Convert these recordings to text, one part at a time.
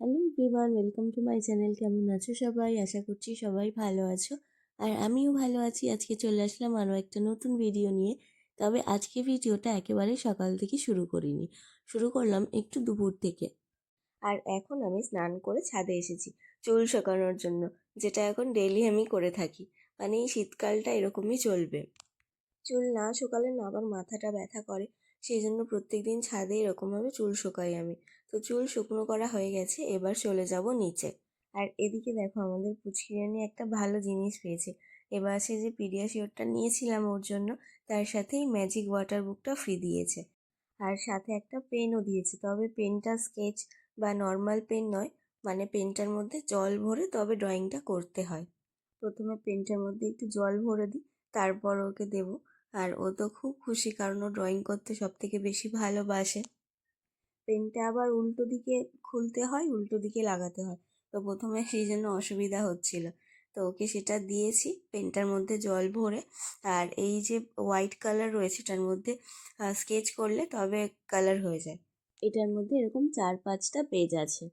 Hello everyone welcome to my channel কেমন আছো সবাই? আশা করছি সবাই ভালো আছো। আর আমিও ভালো আছি। আজকে চলে আসলাম আরও একটা নতুন ভিডিও নিয়ে। তবে আজকে ভিডিওটা একেবারে সকাল থেকে শুরু করিনি। শুরু করলাম একটু দুপুর থেকে। আর এখন আমি স্নান করে ছাদে এসেছি চুল শুকানোর জন্য, যেটা এখন ডেইলি আমি করে থাকি। মানে এই শীতকালটা এরকমই চলবে। চুল না শুকালে না আবার মাথাটা ব্যথা করে। সেই জন্য প্রত্যেক দিন ছাদে এরকমভাবে চুল শুকাই আমি। তো চুল শুকনো করা হয়ে গেছে, এবার চলে যাব নিচে। আর এদিকে দেখো আমাদের পুচকিরানি একটা ভালো জিনিস পেয়েছে। এবার সে যে পিডিয়াশিওরটা নিয়েছিলাম ওর জন্য, তার সাথেই ম্যাজিক ওয়াটার বুকটা ফ্রি দিয়েছে। আর সাথে একটা পেনও দিয়েছে, তবে পেনটা স্কেচ বা নর্মাল পেন নয় মানে পেনটার মধ্যে জল ভরে তবে ড্রয়িংটা করতে হয়। প্রথমে পেনটার মধ্যে একটু জল ভরে দিই, তারপর ওকে দেবো। আর ও তো খুব খুশি, কারণ ও ড্রয়িং করতে সব থেকে বেশি ভালোবাসে। পেনটা আবার উল্টো দিকে খুলতে হয়, উল্টো দিকে লাগাতে হয়। তো প্রথমে সেই জন্য অসুবিধা হচ্ছিল। তো ওকে সেটা দিয়েছি, পেনটার মধ্যে জল ভরে। আর এই যে হোয়াইট কালার রয়েছে, এটার মধ্যে স্কেচ করলে তবে কালার হয়ে যায়। এটার মধ্যে এরকম চার পাঁচটা পেজ আছে।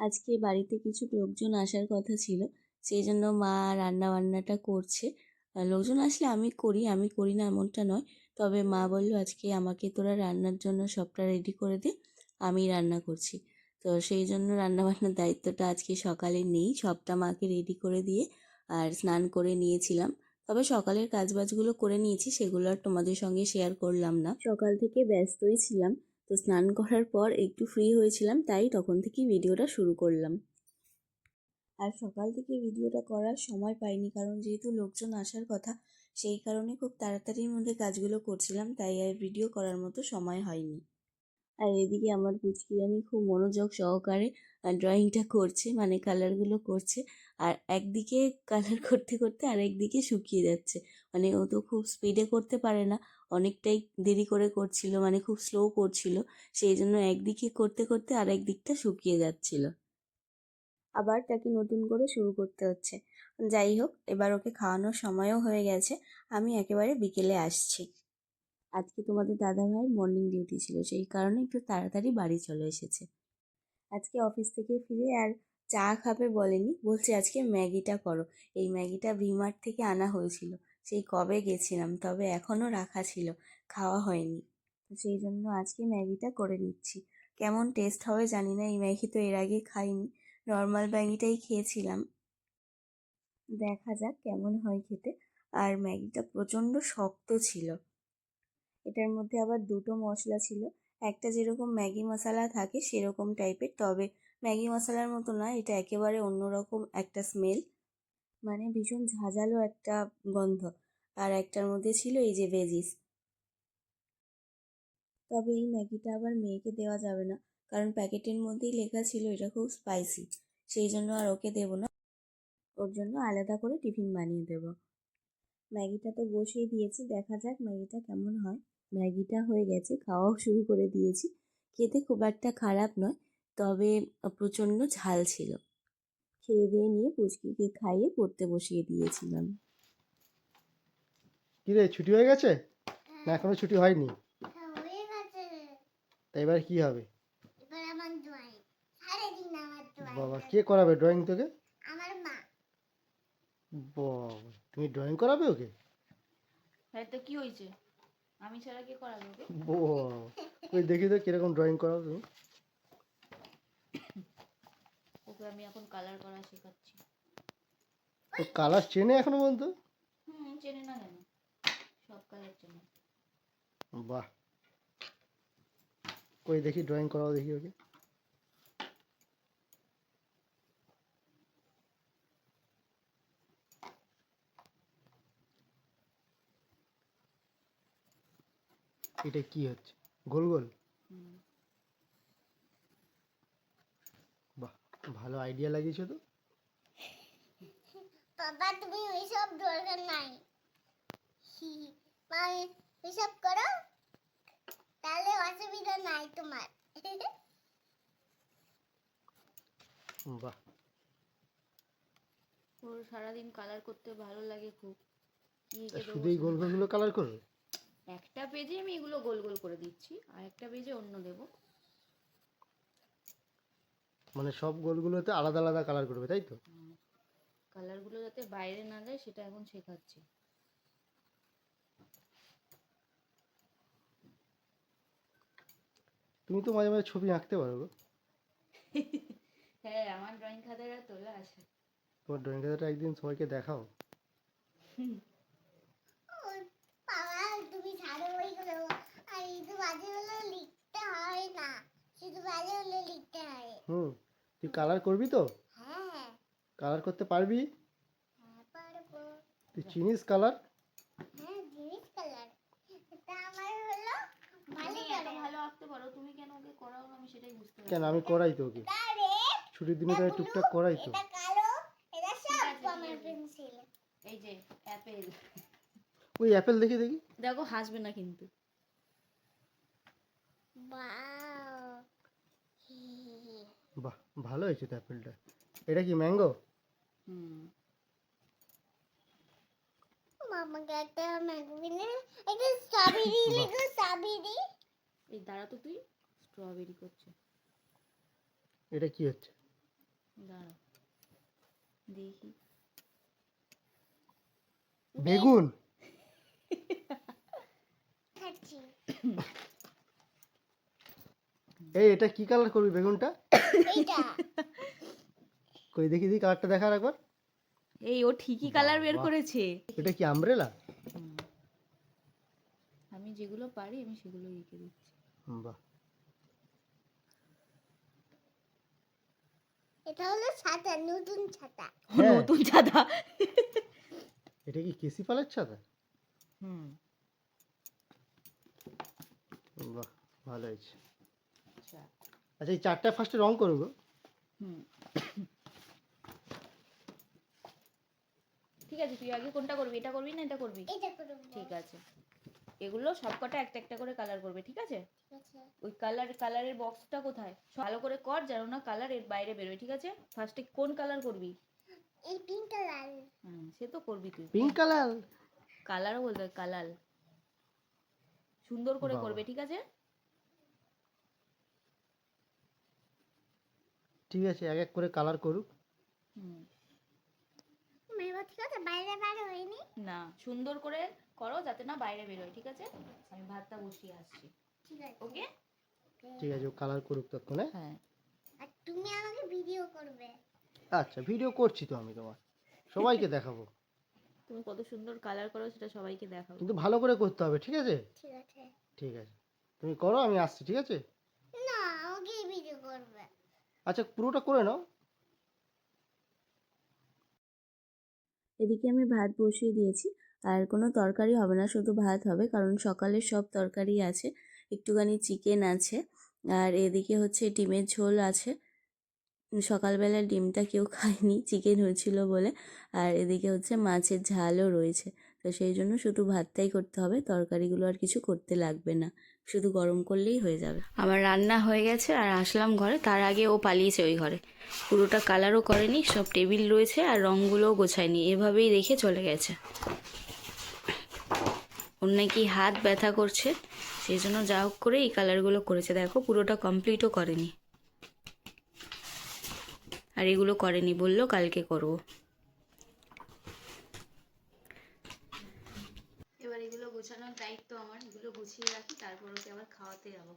আজকে বাড়িতে কিছু লোকজন আসার কথা ছিল, সেই জন্য মা রান্না বান্নাটা করছে লোকজন আসলে আমি করি আমি করি না এমনটা নয়। তবে মা বলল, আজকে আমাকে তোরা রান্নার জন্য সবটা রেডি করে দে আমি রান্না করছি। তো সেই জন্য রান্নাবান্নার দায়িত্বটা আজকে সকালে নেই, সবটা মাকে রেডি করে দিয়ে আর স্নান করে নিয়েছিলাম। তবে সকালের কাজবাজগুলো করে নিয়েছি, সেগুলো আর তোমাদের সঙ্গে শেয়ার করলাম না। সকাল থেকে ব্যস্তই ছিলাম, তো স্নান করার পর একটু ফ্রি হয়েছিলাম, তাই তখন থেকেই ভিডিওটা শুরু করলাম। আর সকাল থেকে ভিডিওটা করার সময় পাইনি, কারণ যেহেতু লোকজন আসার কথা সেই কারণে খুব তাড়াতাড়ির মধ্যে কাজগুলো করছিলাম, তাই আর ভিডিও করার মতো সময় হয়নি। আর এদিকে আমার পুচকিরানি খুব মনোযোগ সহকারে ড্রয়িংটা করছে মানে কালারগুলো করছে, আর একদিকে কালার করতে করতে আর একদিকে শুকিয়ে যাচ্ছে। মানে ও তো খুব স্পিডে করতে পারে না, অনেকটাই দেরি করে করছিল মানে খুব স্লো করছিল, সেই জন্য একদিকে করতে করতে আরেক দিকটা শুকিয়ে যাচ্ছিল। আবার তাকে নতুন করে শুরু করতে হচ্ছে। যাই হোক এবার ওকে খাওয়ানোর সময়ও হয়ে গেছে। আমি একেবারে বিকেলে আসছি। আজকে তোমাদের দাদা ভাইয়ের মর্নিং ডিউটি ছিল, সেই কারণে একটু তাড়াতাড়ি বাড়ি চলে এসেছে। আজকে অফিস থেকে ফিরে আর চা খাবে বলেনি, বলছে আজকে ম্যাগিটা করো। এই ম্যাগিটা ভিমার্ট থেকে আনা হয়েছিল, সেই কবে গেছিলাম, তবে এখনও রাখা ছিল, খাওয়া হয়নি। সেই জন্য আজকে ম্যাগিটা করে নিচ্ছি। কেমন টেস্ট হবে জানি না, এই ম্যাগি তো এর আগে খাইনি। নর্মাল ম্যাগিটাই খেয়েছিলাম। দেখা যাক কেমন হয় খেতে। আর ম্যাগিটা প্রচণ্ড শক্ত ছিল। এটার মধ্যে আবার দুটো মশলা ছিল। একটা যেরকম ম্যাগি মশলা থাকে সেরকম টাইপের, তবে ম্যাগি মশলার মতো না, এটা একেবারে অন্যরকম একটা স্মেল। মানে ভীষণ ঝাঁঝালো একটা গন্ধ। আর একটার মধ্যে ছিল এই যে ভেজিস তবে এই ম্যাগিটা আবার মেয়েকে দেওয়া যাবে না, কারণ প্যাকেটের মধ্যেই লেখা ছিল এটা খুব স্পাইসি সেই জন্য আর ওকে দেবো না। ওর জন্য আলাদা করে টিফিন বানিয়ে দেবো। ম্যাগিটা তো বসিয়ে দিয়েছি দেখা যাক ম্যাগিটা কেমন হয়। ম্যাগিটা হয়ে গেছে খাওয়াও শুরু করে দিয়েছি। খেতে খুব একটা খারাপ নয় তবে প্রচণ্ড ঝাল ছিল। খেয়ে দিয়ে নিয়ে পুচকিকে খাইয়ে পড়তে বসিয়ে দিয়েছিলাম। কিরে ছুটি হয়ে গেছে? না এখনও ছুটি হয়নি? হ্যাঁ, তা এবার কি হবে? বাবা কে করাবে ড্রয়িং তোকে? বাবা তুমি ড্রয়িং করাবে ওকে? হ্যাঁ তো কি হয়েছে? আমি ছাড়া কে করাবে ওকে? বাবা ওই দেখি তো কীরকম ড্রয়িং করাও তুমি। ওকে আমি এখন কালার করা শেখাচ্ছি। ও কালার চেনে এখনও পর্যন্ত? হুম চেনে না কেন? সব কালার চেনে। বাহ। ওই দেখি ড্রয়িং করাও দেখি ওকে। এটা কি হচ্ছে? গোল গোল? বাহ ভালো আইডিয়া লাগিয়েছো তো। বাবা তুমি ওইসব দরকার নাই। মা ওইসব করো। তাহলে অসুবিধা নাই তোমার। বাহ। ওর সারাদিন কালার করতে ভালো লাগে খুব। শুধু এই গোল গোলগুলো কালার করবে? একটা পেজে আমি এগুলো গোল গোল করে দিচ্ছি আর একটা পেজে অন্য দেব। মানে সব গোলগুলোতে আলাদা আলাদা কালার করবে তাই তো? কালারগুলো যাতে বাইরে না যায় সেটা এখন শেখাচ্ছি। তুমি তো মাঝে মাঝে ছবি আঁকতে পারো গো। হ্যাঁ আমার ড্রয়িং খাতাটা তোলা আছে। তোমার ড্রয়িং খাতাটা একদিন সবাইকে দেখাও ও, বাবা তুমি ছাড়ো ওইগুলো আর শুধু বাজে হলে লিখতে হয় না শুধু বাজে হলে লিখতে হয়। হুম তুই কালার করবি তো? হ্যাঁ। কালার করতে পারবি? হ্যাঁ পারব। তুই চিনিস কালার হ্যাঁ জিনিস কালার এটা আমার হলো ভালো করে ভালো আঁকতে পারো তুমি কেন ওকে করাও আমি সেটাই বুঝতে পারি কেন আমি করাই তো ওকে ছুটির দিনে তো টুকটাক করাই তো। এটা কালো এটা সব আমার পেন্সিল এই যে অ্যাপেল ওই অ্যাপেল দেখি দেখি। দেখো হাসবে না কিন্তু। বাহ ভালো হয়েছে তো অ্যাপেলটা এটা কি ম্যাঙ্গো হুম। মামাকে একটা ম্যাগজিনে একটা স্ট্রবেরি লিখো স্ট্রবেরি এই দাঁড়া তো তুই স্ট্রবেরি করছে। এটা কি হচ্ছে? দাঁড়া দেখি। বেগুন। খাচ্ছি। এই এটা কি কালার করবি বেগুনটা? এইটা। কই দেখি দেখি কালারটা দেখার একবার। এই ও ঠিকই কালার বের করেছে। এটা কি আমব্রেলা আমি যেগুলো পারি আমি সেগুলো এঁকে দিচ্ছি। বাহ। এটা হলো ছাতা নতুন ছাতা। হ্যাঁ। নতুন ছাতা। এটা কি কেসি পালের ছাতা? হুম। বাহ ভালো হয়েছে। আচ্ছা এই চারটা ফার্স্টে রং করব ঠিক আছে তুই আগে কোনটা করবি? এটা করবি না এটা করবি? এটা করব। ঠিক আছে। এগুলো সবকটা একটা একটা করে কালার করবে ঠিক আছে? ওই কালার কালারের বক্সটা কোথায়? ভালো করে কর যেন না কালারের বাইরে বেরোয় ঠিক আছে? ফার্স্টে কোন কালার করবি? এই পিঙ্ক কালার হুম সে তো করবি তুই। পিঙ্ক কালার কালারও বলতে কালার সুন্দর করে করবে ঠিক আছে? ঠিক আছে এক এক করে কালার করুক। হুম। ঠিক আছে বাইরে বার হয়নি? না সুন্দর করে করো যাতে না বাইরে বেরোয় ঠিক আছে? আমি ভাতটা বসিয়ে আসছি। ঠিক আছে। ওকে? ঠিক আছে ও কালার করুক ততক্ষণে হ্যাঁ? আর তুমি আমাকে ভিডিও করবে। আচ্ছা ভিডিও করছি তো আমি তোমার। সবাইকে দেখাবো। তুমি কত সুন্দর কালার করো সেটা সবাইকে দেখাবো। কিন্তু ভালো করে করতে হবে ঠিক আছে? ঠিক আছে। ঠিক আছে। তুমি করো আমি আসছি ঠিক আছে? না আমাকে ভিডিও করবে। আচ্ছা পুরোটা করে নাও। এদিকে আমি ভাত বসিয়ে দিয়েছি। আর কোনো তরকারি হবে না, শুধু ভাত হবে, কারণ সকালের সব তরকারি আছে, একটুখানি চিকেন আছে, আর এদিকে হচ্ছে ডিমের ঝোল আছে। সকালবেলা ডিমটা কেউ খায়নি চিকেন হয়েছিল বলে, আর এদিকে হচ্ছে মাছের ঝালও রয়েছে। তো সেই জন্য শুধু ভাতটাই করতে হবে, তরকারিগুলো আর কিছু করতে লাগবে না। শুধু গরম করলেই হয়ে যাবে। আমার রান্না হয়ে গেছে আর আসলাম ঘরে। তার আগে ও পালিয়েছে ওই ঘরে। পুরোটা কালারও করেনি, সব টেবিল রয়েছে আর রঙগুলোও গোছায়নি। এভাবেই রেখে চলে গেছে। ওর নাকি হাত ব্যথা করছে, সেই জন্য যা হোক করে এই কালারগুলো করেছে। দেখো, পুরোটা কমপ্লিটও করেনি। আর এগুলো করেনি, বলল কালকে করব এবার এগুলো দায়িত্ব আমার, এগুলো গুছিয়ে রাখি, তারপর ওকে আবার খাওয়াতে যাব।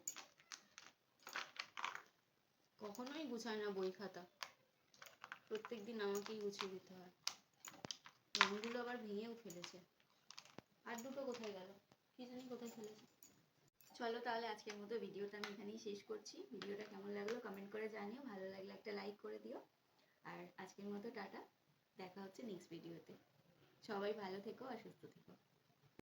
কখনোই গুছায় না বই খাতা। প্রত্যেক দিন আমাকেই গুছিয়ে দিতে হয়। রঙগুলো আবার ভেঙেও ফেলেছে। আর দুটো কোথায় গেল? কি জানি কোথায় ফেলেছে। চলো তাহলে আজকের মতো ভিডিওটা আমি এখানেই শেষ করছি। ভিডিওটা কেমন লাগল কমেন্ট করে জানিও। ভালো লাগলে একটা লাইক করে দিও। আর আজকের মতো টাটা। দেখা হচ্ছে নেক্সট ভিডিওতে সবাই ভালো থেকো আর সুস্থ থেকো।